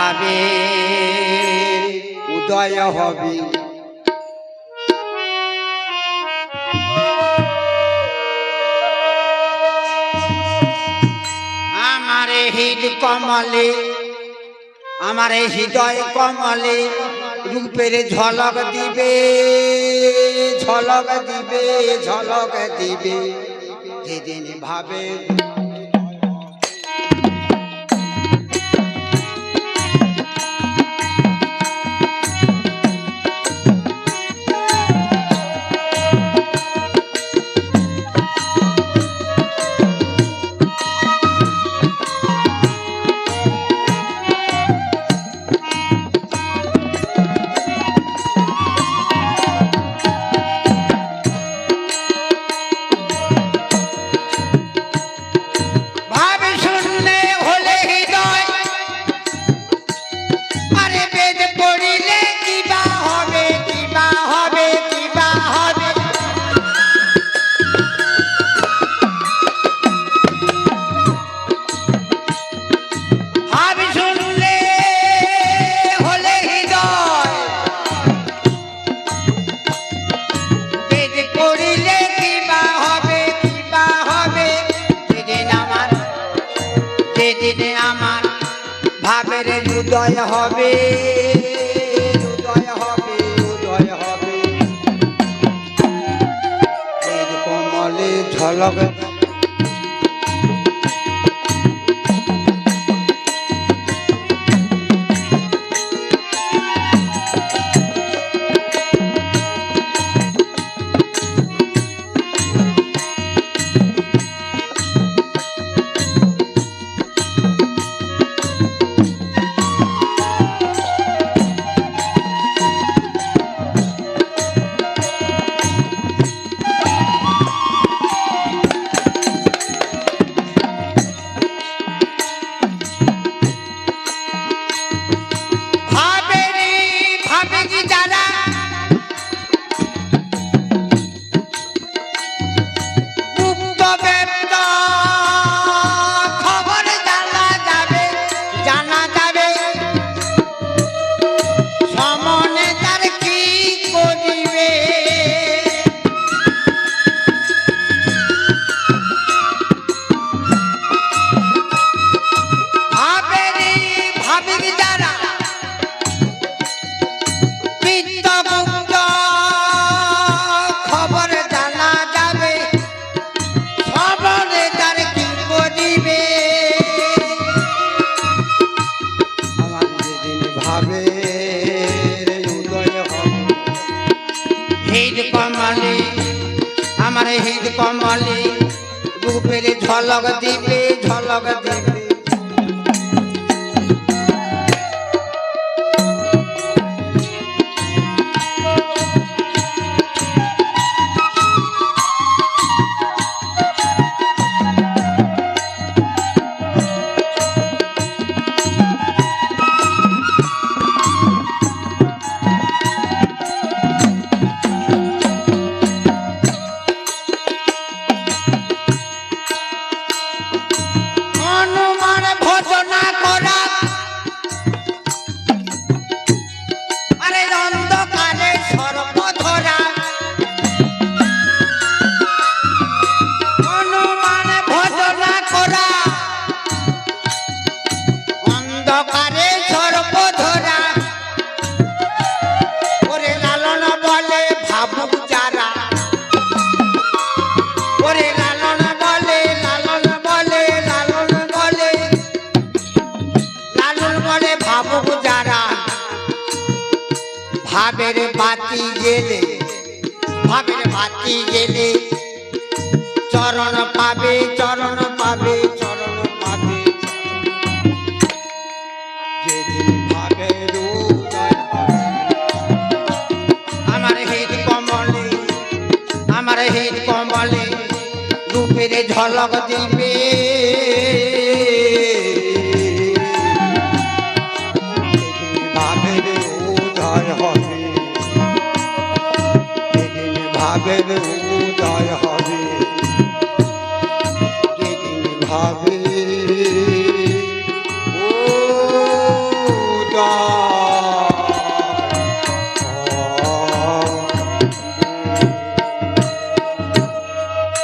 ভাবে। উদয় হবে। আমার হৃদ কমলে আমার হৃদয় কমলে রূপের ঝলক দিবে ঝলক দিবে ঝলক দিবে। যেদিন ভাবে উদয় হবে উদয় হবে উদয় হবে। কমলে ঝলক হৃদ কমলে রূপের ঝলক দিবে ঝলক দিবে। ভাবের বাতি গেলে, ভাবের বাতি গেলে। চরণ পাবে চরণ পাবে চরণ পাবে। আমার হৃদ কমলে, আমার হৃদ কমলে রূপের ঝলক দিবে। ভাবের উদয় হবে ভাবের উদয় হবে। ভাবে গো